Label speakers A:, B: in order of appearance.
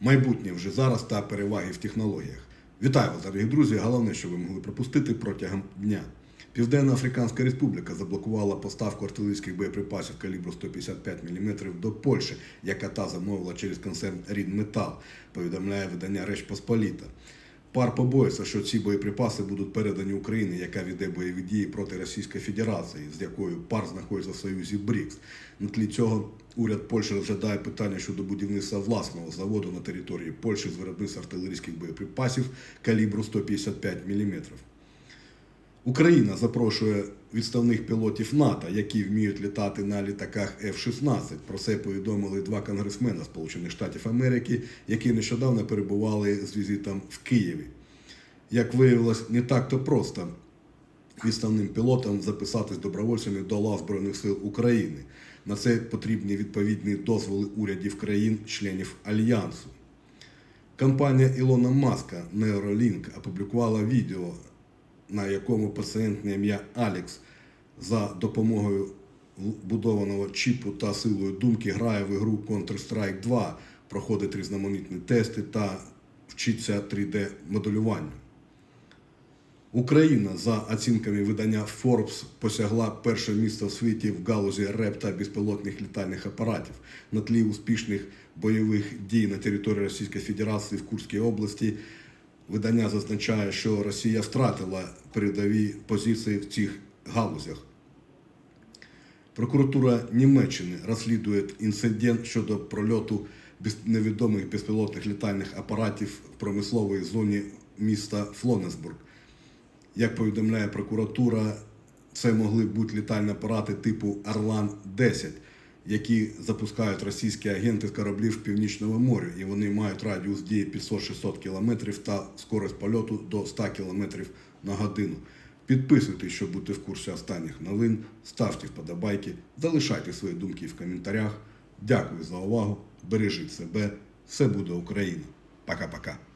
A: майбутнє вже зараз та переваги в технологіях. Вітаю вас, дорогі друзі. Головне, що ви могли пропустити протягом дня. Південна Африканська Республіка заблокувала поставку артилерійських боєприпасів калібру 155 мм до Польщі, яка та замовила через концерн Рідметал, повідомляє видання Реч Посполіта. Пар побоїться, що ці боєприпаси будуть передані Україні, яка веде бойові дії проти Російської Федерації, з якою пар знаходиться в союзі БРІКС. На тлі цього уряд Польщі розглядає питання щодо будівництва власного заводу на території Польщі з виробництва артилерійських боєприпасів калібру 155 мм. Україна запрошує відставних пілотів НАТО, які вміють літати на літаках F-16. Про це повідомили два конгресмена Сполучених Штатів Америки, які нещодавно перебували з візитом в Києві. Як виявилось, не так-то просто відставним пілотам записатись добровольцями до лав Збройних сил України. На це потрібні відповідні дозволи урядів країн-членів Альянсу. Компанія Ілона Маска Neuralink опублікувала відео, на якому пацієнт на ім'я Алекс за допомогою будованого чіпу та силою думки грає в ігру Counter-Strike 2, проходить різноманітні тести та вчиться 3D-моделюванню. Україна за оцінками видання Forbes посягла перше місце в світі в галузі РЕП та безпілотних літальних апаратів на тлі успішних бойових дій на території Російської Федерації в Курській області. Видання зазначає, що Росія втратила передові позиції в цих галузях. Прокуратура Німеччини розслідує інцидент щодо прольоту невідомих безпілотних літальних апаратів в промисловій зоні міста Флонесбург. Як повідомляє прокуратура, це могли бути літальні апарати типу Орлан-10, які запускають російські агенти з кораблів в Північному морі, і вони мають радіус дії 500-600 км та скорость польоту до 100 км на годину. Підписуйтесь, щоб бути в курсі останніх новин, ставте вподобайки, залишайте свої думки в коментарях. Дякую за увагу. Бережіть себе. Все буде Україна. Пока-пока.